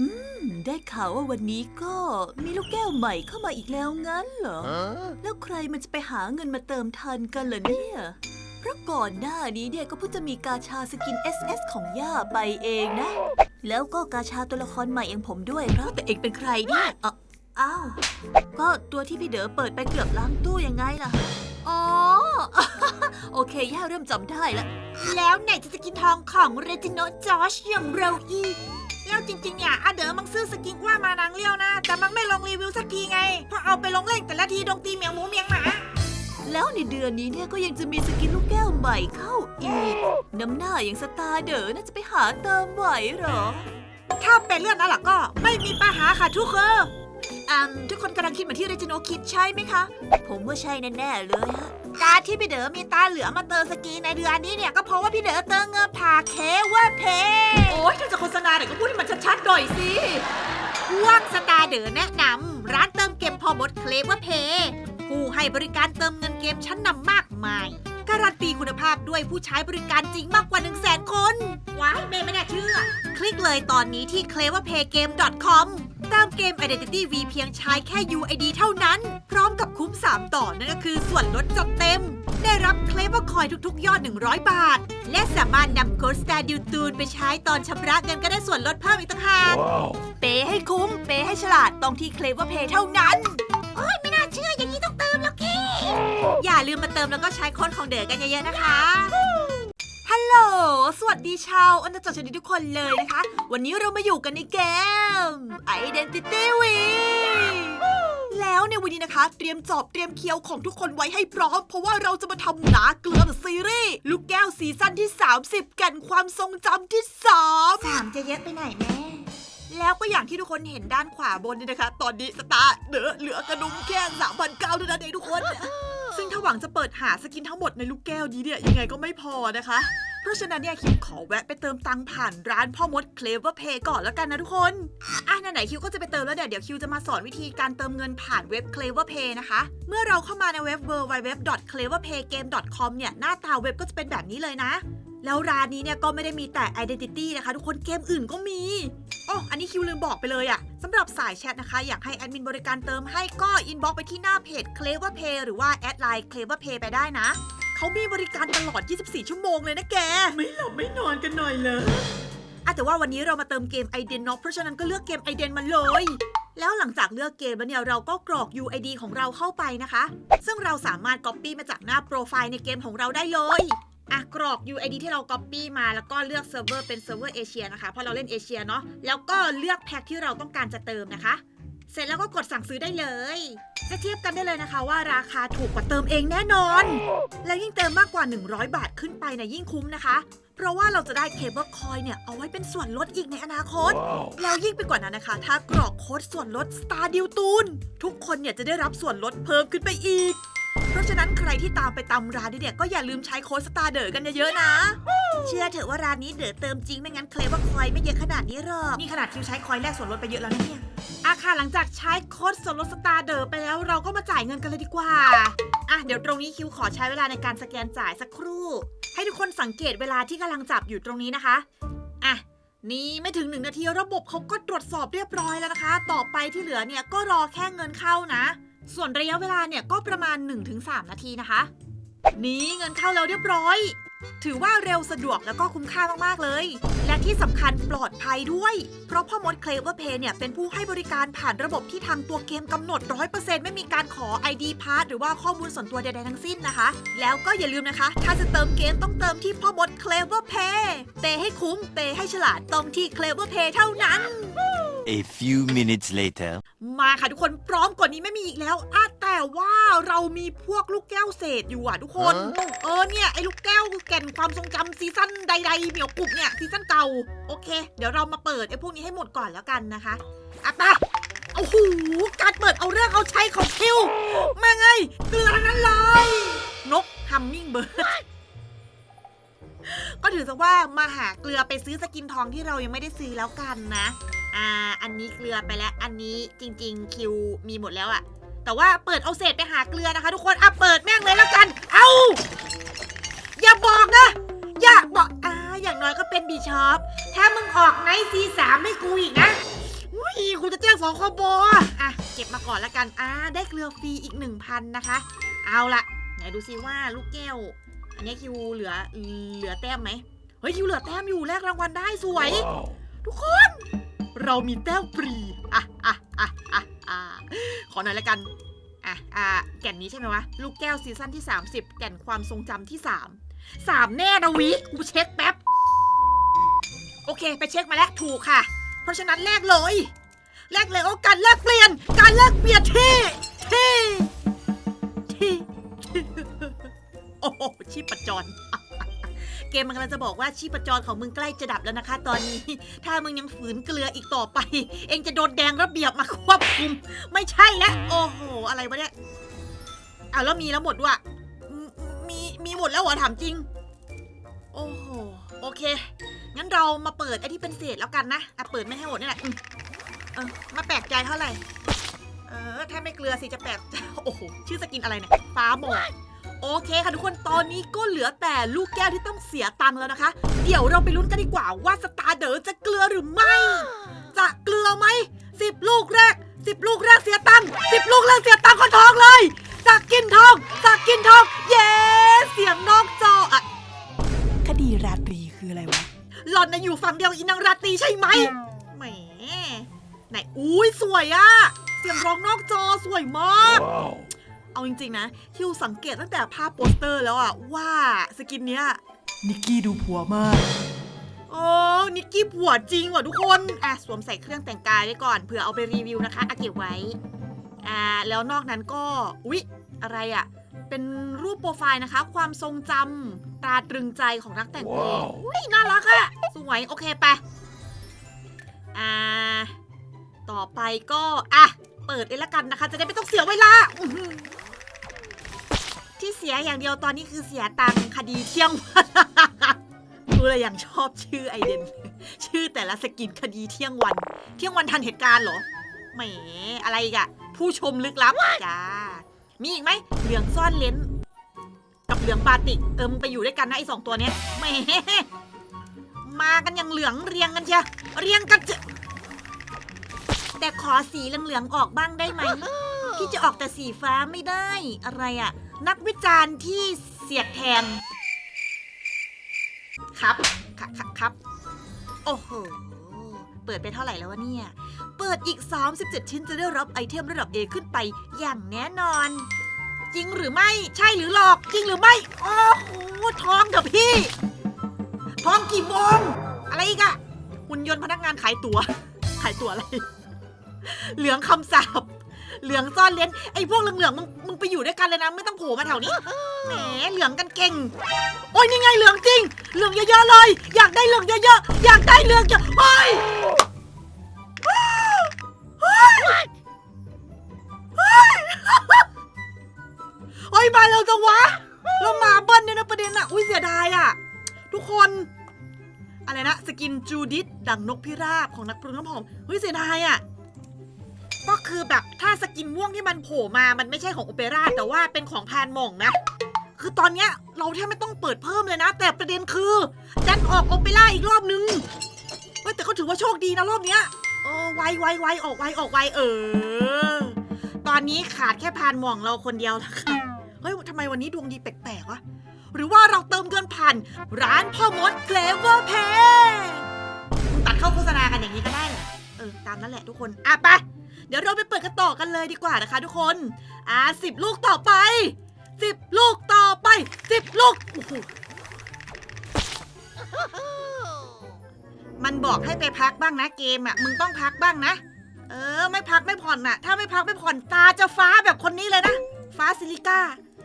อืม ได้ข่าวว่าวันนี้ก็มีลูกแก้วใหม่เข้ามาอีกแล้วงั้นเหรอ แล้วใครมันจะไปหาเงินมาเติมทันกันเหรอเนี่ย เพราะก่อนหน้านี้เนี่ยก็เพิ่งจะมีกาชาสกิน SS ของย่าไปเองนะ แล้วก็กาชาตัวละครใหม่อย่างผมด้วยครับแต่เองเป็นใครเนี่ยเอ้าอ้าว ก็ตัวที่พี่เด๋อเปิดไปเกือบล้างตู้ยังไงล่ะ อ๋อ โอเค ย่าเริ่มจำได้แล้วแล้วไหนจะสกินทองของเรจิโนจอชอย่างเราอีก แล้วจริงๆเนี่ยอาเด๋อมังซื้อสกินว่ามานางเลี้ยวนะ แต่มังไม่ลงรีวิวสักทีไง เพราะเอาไปลงเล่นแต่ละทีดงตีเหมียงหมูเมียงหมาแล้วในเดือนนี้เนี่ยก็ยังจะมีสกินลูกแก้วใหม่เข้าอีก น้ำหน้าอย่างสตาร์เดอน่าจะไปหาเติมไหวเหรอ ถ้าเป็นเรื่องนั้นล่ะก็ไม่มีปัญหาค่ะทุกคนอืม ทุกคนกำลังคิดเหมือนที่เรจิโนคิดใช่ไหมคะ ผมว่าใช่แน่ๆเลยฮะ การที่พี่เด๋อมีตาเหลือมาเติมสกีในเดือนนี้เนี่ยก็เพราะว่าพี่เด๋อเติมเงินผ่าเคว่าเพโอ๊ยถ้าจะโฆษณาเดี๋ยวก็พูดให้มันชัดๆหน่อยสิช่วงสตาร์เด๋อแนะนำร้านเติมเกมพอมดเคลว่าเพผู้ให้บริการเติมเงินเกมชั้นนำมากมาย การันตีคุณภาพด้วยผู้ใช้บริการจริงมากกว่า 1 0 0 0 0แสนคน ว้ายเมย์ไม่น่าเชื่อ คลิกเลยตอนนี้ที่ cleverpaygame.com เติมเกม Identity V เพียงใช้แค่ UID เท่านั้น พร้อมกับคุ้ม 3 ต่อนั่นก็คือส่วนลดจัดเต็ม ได้รับเคลเวอร์คอยทุกๆ ยอด 100 บาท และสามารถนำโค้ดสตาร์ดิวตูนไปใช้ตอนชำระเงินก็ได้ส่วนลดเพิ่มอีกต่างหากเปย์ให้คุ้ม เปย์ให้ฉลาดต้องที่ Clever Pay เท่านั้น โอ้ยไม่น่าเชื่ออย่างนี้ต้องเติมแล้วแกอย่าลืมมาเติมแล้วก็ใช้โค้ดของเด๋อกันเยอะๆนะคะฮัลโหล สวัสดีชาวอันตจักรชนิดทุกคนเลยนะคะ วันนี้เรามาอยู่กันในเกม Identity V แล้วในวันนี้นะคะ เตรียมจอบเตรียมเคียวของทุกคนไว้ให้พร้อม เพราะว่าเราจะมาทำหนาเกลือซีรีส์ลูกแก้วซีซั่นที่ 30แก่นความทรงจำที่3สามจะเยอะไปไหนแม่ แล้วก็อย่างที่ทุกคนเห็นด้านขวาบนนี่นะคะ ตอนนี้สตาร์เหลือเหลือกระดุมแค่สามพันเก้าเท่านั้นเองทุกคน ซึ่งถ้าหวังจะเปิดหาสกินทั้งหมดในลูกแก้วนี้เนี่ยยังไงก็ไม่พอนะคะ เพราะฉะนั้นเนี่ยคิวขอแวะไปเติมตังค์ผ่านร้านพ่อมดเคลเวอร์เพย์ก่อนแล้วกันนะทุกคนอะไหนๆคิวก็จะไปเติมแล้วเนี่ยเดี๋ยวคิวจะมาสอนวิธีการเติมเงินผ่านเว็บ Clever Pay นะคะ เมื่อเราเข้ามาในเว็บ www.cleverpaygame.com เนี่ยหน้าตาเว็บก็จะเป็นแบบนี้เลยนะ แล้วร้านนี้เนี่ยก็ไม่ได้มีแต่ Identity นะคะทุกคนเกมอื่นก็มีอ๋ออันนี้คิวลืมบอกไปเลยอะสำหรับสายแชทนะคะ อยากให้แอดมินบริการเติมให้ก็อินบ็อกไปที่หน้าเพจ Clever Pay หรือว่าแอดไลน์ Clever Pay ไปได้นะ เขามีบริการตลอด 24 ชั่วโมงเลยนะแก ไม่หลับไม่นอนกันหน่อยเลยอะแต่ว่าวันนี้เรามาเติมเกมไอเดนเนาะเพราะฉะนั้นก็เลือกเกมไอเดนมาเลย แล้วหลังจากเลือกเกมแล้วเนี่ยเราก็กรอก UID ของเราเข้าไปนะคะ ซึ่งเราสามารถ Copy มาจากหน้าโปรไฟล์ในเกมของเราได้เลยอะกรอก UID ที่เรา Copy มาแล้วก็เลือกเซิร์ฟเวอร์เป็นเซิร์ฟเวอร์เอเชียนะคะเพราะเราเล่นเอเชียเนาะแล้วก็เลือกแพ็คที่เราต้องการจะเติมนะคะ เสร็จแล้วก็กดสั่งซื้อได้เลย จะเทียบกันได้เลยนะคะว่าราคาถูกกว่าเติมเองแน่นอน แล้วยิ่งเติมมากกว่า 100 บาทขึ้นไปเนี่ยยิ่งคุ้มนะคะ เพราะว่าเราจะได้เคเบิลคอยเนี่ยเอาไว้เป็นส่วนลดอีกในอนาคต แล้วยิ่งไปกว่านั้นนะคะ ถ้ากรอกโค้ดส่วนลด Star d e a l ตูนทุกคนเนี่ยจะได้รับส่วนลดเพิ่มขึ้นไปอีกเพราะ ฉะนั้นใครที่ตามไปตามร้านนี้เนี่ยก็อย่าลืมใช้โค้ด Star เดอกันเยอะๆนะ เชื่อเถอะว่าร้านนี้เดอเติมจริงไม่งั้นเคลว่าคอยไม่เยอะขนาดนี้หรอก นี่ขนาดคิวใช้คอยแลกส่วนลดไปเยอะแล้วนะเนี่ยอาค่ะหลังจากใช้โค้ดส่วนลด Star เดอไปแล้วเราก็มาจ่ายเงินกันเลยดีกว่า อะเดี๋ยวตรงนี้คิวขอใช้เวลาในการสแกนจ่ายสักครู่ ให้ทุกคนสังเกตเวลาที่กำลังจับอยู่ตรงนี้นะคะ อะนี่ไม่ถึงหนึ่งนาทีระบบเขาก็ตรวจสอบเรียบร้อยแล้วนะคะ ต่อไปที่เหลือเนี่ยก็รอแค่เงินเข้านะ ส่วนระยะเวลาเนี่ยก็ประมาณ 1-3 นาทีนะคะ นี่เงินเข้าแล้วเรียบร้อย ถือว่าเร็วสะดวกแล้วก็คุ้มค่ามากๆเลย และที่สำคัญปลอดภัยด้วย เพราะพ่อมดเคลเวอร์เพย์เนี่ยเป็นผู้ให้บริการผ่านระบบที่ทางตัวเกมกำหนด 100%ไม่มีการขอ ID p a s s หรือว่าข้อมูลส่วนตัวใดๆทั้งสิ้นนะคะ แล้วก็อย่าลืมนะคะ ถ้าจะเติมเกมต้องเติมที่พ่อมดเคลเวอร์เพย์เปให้คุ้มเปให้ฉลาดต้องที่เคลเวอร์เพย์เท่านั้น A few minutes later. มาค่ะทุกคนพร้อมกว่านี้ไม่มีอีกแล้วอะแต่ว่าเรามีพวกลูกแก้วเศษอยู่อะทุกคน เออเนี่ยไอ้ลูกแก้วแก่นความทรงจำซีซั่นใดๆเหมียวกรุบเนี่ยซีซั่นเก่าโอเค เดี๋ยวเรามาเปิดไอ้พวกนี้ให้หมดก่อนแล้วกันนะคะอะไปโอ้โหการเปิดเอาเรื่องเอาใช้ของคิวแม่งไงเกลือทั้งนั้นเลยนกฮัมมิงเบิร์ด ก็ถือซะว่ามาหาเกลือไปซื้อสกินทองที่เรายังไม่ได้ซื้อแล้วกันนะ อ่า อันนี้เกลือไปแล้ว อันนี้จริง ๆ คิวมีหมดแล้วอะแต่ว่าเปิดเอาเศษไปหาเกลือนะคะ ทุกคน อะเปิดแม่งเลยแล้วกัน เอาอย่าบอกนะ อย่าบอกอ่าอย่างน้อยก็เป็นบีชอป ถ้ามึงออกไนซีสามให้กูอีกนะอุ้ยคุณจะแจ้งสองคบอะ เก็บมาก่อนละกัน อ่า ได้เกลือฟรีอีกหนึ่งพันนะคะ เอาละไหนดูซิว่าลูกแก้ว อันนี้คิวเหลือเหลือแต้มไหมเฮ้ยคิวเหลือแต้มอยู่แลกรางวัลได้สวย ทุกคน เรามีแต้มฟรีอะอะอะอะอะขอหน่อยละกันอะอะแก่นนี้ใช่ไหมวะ ลูกแก้วซีซั่นที่ 30 แก่นความทรงจำที่ 3 3 แน่นะวิกูเช็คแป๊บ โอเคไปเช็คมาแล้วถูกค่ะ เพราะฉะนั้นแลกเลยแลกเลยโอ้การแลกเปลี่ยนการแลกเปลี่ยนที่ที่ ร เกมมันกำลังจะบอกว่าชีพจรของมึงใกล้จะดับแล้วนะคะ ตอนนี้ ถ้ามึงยังฝืนเกลืออีกต่อไป เองจะโดนแดงระเบียบมาควบคุม ไม่ใช่แล้วโอ้โห อะไรวะเนี่ยอ้าวแล้วมีแล้วหมดด้วยมมีมีหมดแล้วเหรอถามจริง โอ้โหโอเค งั้นเรามาเปิดไอ้ที่เป็นเศษแล้วกันนะอะเปิดไม่ให้หมดนี่แหละมเออมาแปลกใจเท่าไหร่ เออ ถ้าไม่เกลือสิจะแปลก โอ้โห ชื่อสกินอะไรเนี่ย ฟ้าหมอก โอเคค่ะทุกคนตอนนี้ก็เหลือแต่ลูกแก้วที่ต้องเสียตังค์แล้วนะคะ เดี๋ยวเราไปลุ้นกันดีกว่าว่าสตาร์เดอร์จะเกลือหรือไม่ จะเกลือไหมสิบลูกแรกสิบลูกแรกเสียตังค์สิบลูกแรกเสียตังค์คนทองเลยจะกินทองจะกินทองเย้เสียงนอกจออะคดีราตรีคืออะไรวะหล่อนนะอยู่ฝั่งเดียวกับอินางราตรีใช่ไหมแหมไหนอุ้ยสวยอะเสียงร้องนอกจอสวยมาก เอาจริงๆนะคิวสังเกตตั้งแต่ภาพโปสเตอร์แล้วอะว่าสกินเนี้ยนิกกี้ดูผัวมาก โอ้นิกกี้ผัวจริงว่ะทุกคนอะสวมใส่เครื่องแต่งกายไว้ก่อนเผื่อเอาไปรีวิวนะคะอะเก็บไว้อ่าแล้วนอกนั้นก็อุ๊ยอะไรอะเป็นรูปโปรไฟล์นะคะ ความทรงจำตราตรึงใจของนักแต่งเพลงอุ้ยน่ารักอะสวยโอเคไปอ่าต่อไปก็อะเปิดเลยละกันนะคะ จะได้ไม่ต้องเสียเวลาอื้อหือ ที่เสียอย่างเดียวตอนนี้คือเสียตังค์คดีเที่ยงวันกูเลยยังชอบชื่อไอเดน ชื่อแต่ละสกินคดีเที่ยงวัน เที่ยงวันทันเหตุการณ์เหรอแหมอะไรกะ ผู้ชมลึกลับจ้ามีอีกไหมเหลืองซ่อนเลนกับเหลืองบาติกเออมึงไปอยู่ด้วยกันนะไอสองตัวเนี้ยแหมมากันอย่างเหลืองเรียงกันเชียเรียงกันเชยแต่ขอสีเหลืองๆออกบ้างได้ไหมที่จะออกแต่สีฟ้าไม่ได้อะไรอะ นักวิจารณ์ที่เสียดแทง ครับครับครับ โอ้โห เปิดไปเท่าไหร่แล้ววะเนี่ย เปิดอีก 37 ชิ้นจะได้รับไอเทมระดับ A ขึ้นไปอย่างแน่นอน จริงหรือไม่ ใช่หรือหลอก จริงหรือไม่ โอ้โห ทองเถอะพี่ ทองกี่โมง อะไรอีกอะหุ่นยนต์พนักงานขายตัว๋ว ขายตั๋วอะไร เหลืองคำสาบ เหลืองซ่อนเลนไอ้พวกเหลืองๆมึงมึงไปอยู่ด้วยกันเลยนะ ไม่ต้องโผล่มาแถวนี้แหมเหลืองกันเก่ง โอ้ยนี่ไงเหลืองจริง เหลืองเยอะๆเลย อยากได้เหลืองเยอะๆอยากได้เหลืองเยอะเฮ้ยเฮ้ยมาเร็วจังวะแล้วมาเบิ้ลเนี่ยนะประเด็นอะอุ้ยเสียดายอะทุกคนอะไรนะสกินจูดิตดังนกพิราบของนักปรุงน้ำหอมเฮ้ยเสียดายอะ ก็คือแบบถ้าสกินม่วงที่มันโผล่มา มันไม่ใช่ของโอเปร่าแต่ว่าเป็นของพานหม่องนะ คือตอนเนี้ยเราแทบไม่ต้องเปิดเพิ่มเลยนะ แต่ประเด็นคือดันออกโอเปร่าอีกรอบนึงเฮ้ยแต่ก็ถือว่าโชคดีนะรอบเนี้ยเออไวไวไวออกไวออกไวเออ ตอนนี้ขาดแค่พานหม่องเราคนเดียวแล้วค่ะเฮ้ยทำไมวันนี้ดวงดีแปลกๆวะหรือว่าเราเติมเงินผ่านร้านพ่อมดเคลเวอร์เพย์ตัดเข้าโฆษณากันอย่างนี้ก็ได้เหรอเออ ตามนั้นแหละทุกคน อะไป เดี๋ยวเราไปเปิดกันต่อกันเลยดีกว่านะคะทุกคน อะสิบลูกต่อไปสิบลูกต่อไปสิบลูกโอ้โหมันบอกให้ไปพักบ้างนะเกมอะ มึงต้องพักบ้างนะ เออ ไม่พักไม่ผ่อนน่ะ ถ้าไม่พักไม่ผ่อนตาจะฟ้าแบบคนนี้เลยนะ ฟ้าซิลิก้า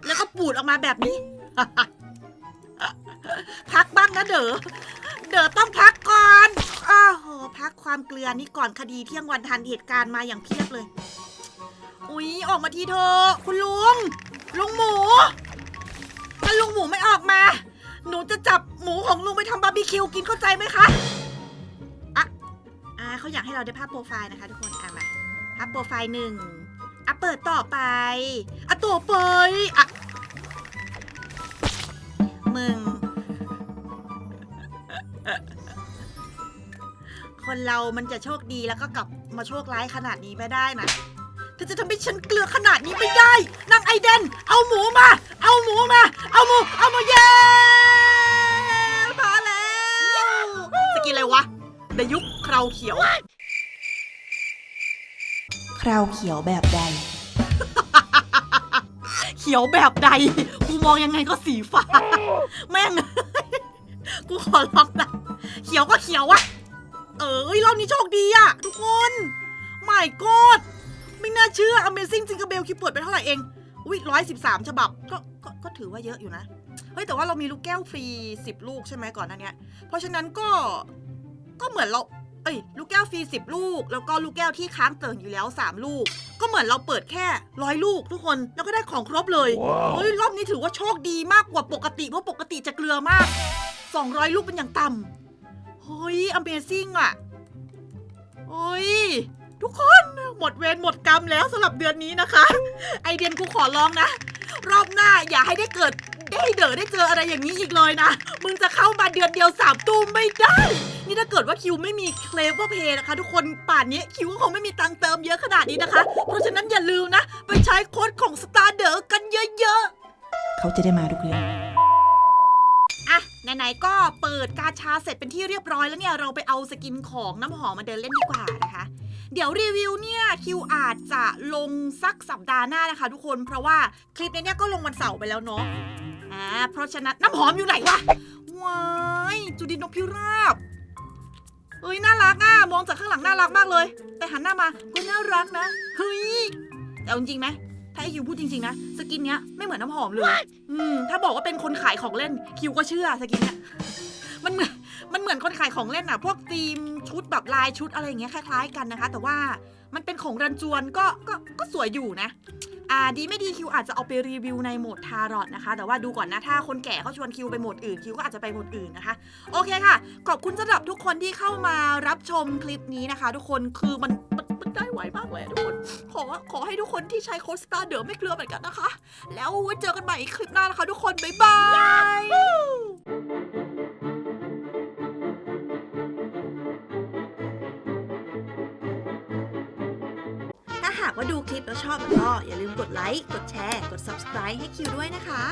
แล้วก็ปูดออกมาแบบนี้ พักบ้างนะเด๋อ เด๋อต้องพักก่อนอ้าวโหพักความเกลือนี่ก่อนคดีเที่ยงวันทันเหตุการณ์มาอย่างเพียบเลย อุ๊ย ออกมาทีเถอะคุณลุง ลุงหมู ถ้าลุงหมูไม่ออกมา หนูจะจับหมูของลุงไปทำบาร์บีคิวกินเข้าใจไหมคะ อะ อ่าเขาอยากให้เราได้ภาพโปรไฟล์นะคะทุกคนอะมาภาพโปรไฟล์หนึ่งอะเปิดต่อไปอะต่อไปอะ คนเรามันจะโชคดีแล้วก็กลับมาโชคร้ายขนาดนี้ไม่ได้นะเธอจะทำให้ฉันเกลือขนาดนี้ไม่ได้นางไอเดน เอาหมูมา เอาหมูมา เอาหมู เอาหมูเย้มาแล้วสกินอะไรวะในยุคคราวเขียว คราวเขียวแบบใด เขียวแบบใด กูมองยังไงก็สีฟ้า แม่ง กูขอร้องนะ เขียวก็เขียวอะ เอ้ยรอบนี้โชคดีอะทุกคนไม่กอดไม่น่าเชื่อ Amazing จิงเก r เบลคิวเปิดไปเท่าไหร่เองอุ้ยร้อยสิบสามฉบับก็ก็ก็ถือว่าเยอะอยู่นะ เฮ้ย แต่ว่าเรามีลูกแก้วฟรีสิบลูกใช่ไหมก่อนหน้าเนี้ยเพราะฉะนั้นก็ก็เหมือนเรา เอ้ย ลูกแก้วฟรีสิบลูก แล้วก็ลูกแก้วที่ค้างเติ่งอยู่แล้วสามลูก ก็เหมือนเราเปิดแค่ร้อยลูกทุกคนแล้วก็ได้ของครบเลยเฮ้ยรอบนี้ถือว่าโชคดีมากกว่าปกติเพราะปกติจะเกลือมาก200ลูกเป็นอย่างต่ำ เฮ้ย Amazing อะเฮ้ย ทุกคนหมดเวรหมดกรรมแล้วสำหรับเดือนนี้นะคะ ไอเดียนกูขอร้องนะ รอบหน้าอย่าให้ได้เกิด ได้เดอได้เจออะไรอย่างนี้อีกเลยนะ มึงจะเข้ามาเดือนเดียวสามตู้มไม่ได้ นี่ถ้าเกิดว่าคิวไม่มีเคลเวอร์เพย์นะคะ ทุกคนป่านนี้คิวก็คงไม่มีตังค์เติมเยอะขนาดนี้นะคะ เพราะฉะนั้นอย่าลืมนะ ไปใช้โค้ดของ Star เดอกันเยอะๆ เขาจะได้มาทุกเรื่องอะ ไหนๆก็เปิดกาชาเสร็จเป็นที่เรียบร้อยแล้วเนี่ยเราไปเอาสกินของน้ำหอมมาเดินเล่นดีกว่านะคะ เดี๋ยวรีวิวเนี่ยคิวอาจจะลงสักสัปดาห์หน้านะคะ ทุกคนเพราะว่าคลิปนี้เนี่ยก็ลงวันเสาร์ไปแล้วเนาะอ่าเพราะฉะนั้นน้ำหอมอยู่ไหนวะว้ายจุดินนกพิราบเฮ้ยน่ารักอะมองจากข้างหลังน่ารักมากเลย แต่หันหน้ามาก็น่ารักนะเฮ้ยแต่จริงไหม ถ้าไอคิวพูดจริงๆนะสกินเนี้ยไม่เหมือนน้ำหอมเลย อืมถ้าบอกว่าเป็นคนขายของเล่นคิวก็เชื่อสกินเนี่ยมันเหมือนมันเหมือนคนขายของเล่นอะพวกธีมชุดแบบลายชุดอะไรอย่างเงี้ยคล้ายๆกันนะคะ แต่ว่ามันเป็นของรันจวนก็ก็ก็สวยอยู่นะ อ่าดีไม่ดีคิวอาจจะเอาไปรีวิวในโหมดทารอตนะคะ แต่ว่าดูก่อนนะถ้าคนแก่เขาชวนคิวไปโหมดอื่นคิวก็อาจจะไปโหมดอื่นนะคะ โอเคค่ะ ขอบคุณสำหรับทุกคนที่เข้ามารับชมคลิปนี้นะคะ ทุกคนคือมันมันมัน ได้ไวมากเลยทุกคน ขอขอให้ทุกคนที่ใช้โคสตาร์เดิมไม่เกลือเหมือนกันนะคะ แล้วเจอกันใหม่คลิปหน้านะคะ ทุกคน บ๊ายบายถ้าหากว่าดูคลิปแล้วชอบก็อย่าลืมกดไลค์ กดแชร์ กด subscribe ให้คิวด้วยนะคะ